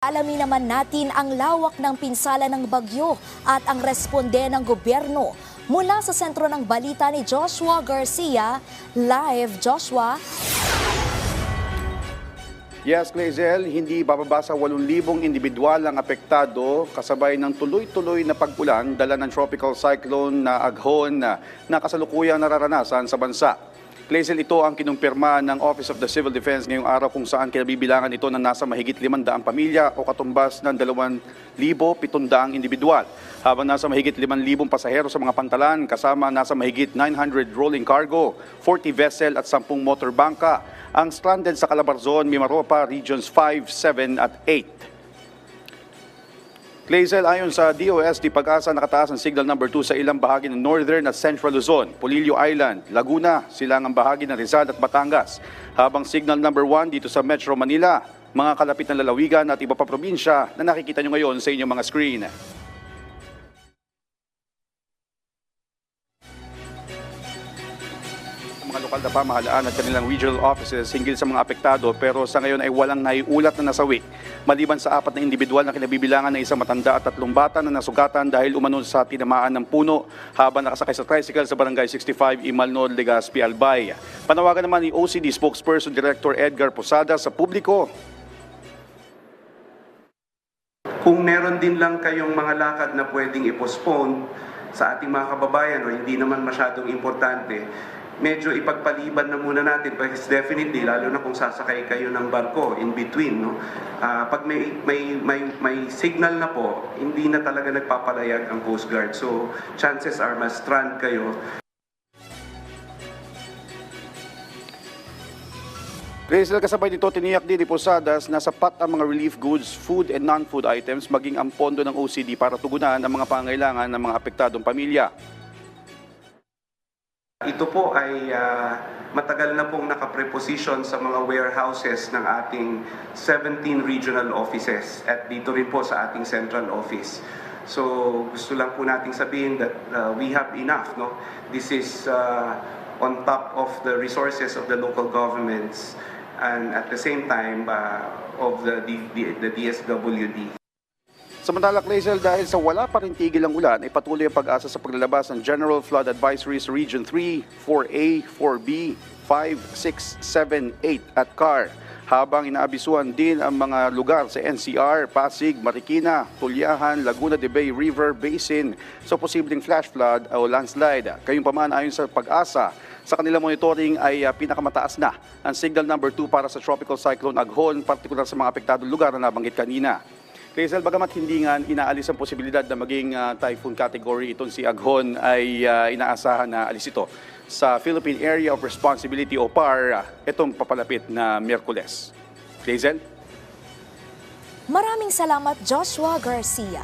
Alamin naman natin ang lawak ng pinsala ng bagyo at ang responde ng gobyerno. Mula sa sentro ng balita ni Joshua Garcia, live Joshua. Yes, Clazel, hindi bababa sa 8,000 individual ang apektado kasabay ng tuloy-tuloy na pag-ulan dala ng tropical cyclone na aghon na, na kasalukuyang nararanasan sa bansa. Clazel, ito ang kinumpirma ng Office of the Civil Defense ngayong araw kung saan kinabibilangan ito ng nasa mahigit 500 pamilya o katumbas ng 2,700 individual. Habang nasa mahigit 5,000 pasahero sa mga pantalan kasama nasa mahigit 900 rolling cargo, 40 vessel at 10 motor bangka ang stranded sa Calabarzon, Mimaropa, Regions 5, 7 at 8. Clazel, ayon sa DOST, pag-asa nakataas ang signal number 2 sa ilang bahagi ng Northern at Central Luzon, Polillo Island, Laguna, silangang bahagi ng Rizal at Batangas. Habang signal number 1 dito sa Metro Manila, mga kalapit na lalawigan at iba pa probinsya na nakikita nyo ngayon sa inyong mga screen. Mga lokal na pamahalaan at kanilang regional offices hinggil sa mga apektado pero sa ngayon ay walang naiulat na nasawi. Maliban sa apat na individual na kinabibilangan ng isang matanda at tatlong bata na nasugatan dahil umano sa tinamaan ng puno habang nakasakay sa tricycle sa barangay 65 Imalnod, Legazpi, Albay. Panawagan naman ni OCD spokesperson Director Edgar Posada sa publiko Kung meron din lang kayong mga lakad na pwedeng i-postpone sa ating mga kababayan o hindi naman masyadong importante, medyo ipagpaliban na muna natin because definitely lalo na kung sasakay kayo ng barko in between no? Ah, pag may may may may signal na po hindi na talaga nagpapalayag ang Coast Guard. So chances are mas strand kayo. Rizal kasabay dito, tiniyak din ni Posadas na sapat ang mga relief goods, food and non-food items maging ang pondo ng OCD para tugunan ang mga pangailangan ng mga apektadong pamilya. Ito po ay ah, matagal na pong nakapreposition sa mga warehouses ng ating 17 regional offices at dito rin po sa ating central office. So gusto lang po nating sabihin that ah, we have enough. No? This is ah, on top of the resources of the local governments and at the same time ah, of the, the, the DSWD. Samantala, Clazel, dahil sa wala pa rin tigil ang ulan, ay patuloy ang pag-asa sa paglalabas ng General Flood Advisory sa Region 3, 4A, 4B, 5, 6, 7, 8 at CAR. Habang inaabisuhan din ang mga lugar sa NCR, Pasig, Marikina, Tulyahan, Laguna de Bay River Basin sa posibleng flash flood o landslide. Kayong ayon sa pag-asa, sa kanilang monitoring ay ah, pinakamataas na ang signal number 2 para sa Tropical Cyclone Aghon, partikular sa mga apektadong lugar na nabanggit kanina. Rizal, bagamat hindi nga inaalis ang posibilidad na maging ah, typhoon category itong si Aghon ay ah, inaasahan na alis ito sa Philippine Area of Responsibility o PAR ah, itong papalapit na Miyerkules. Rizal? Maraming salamat Joshua Garcia.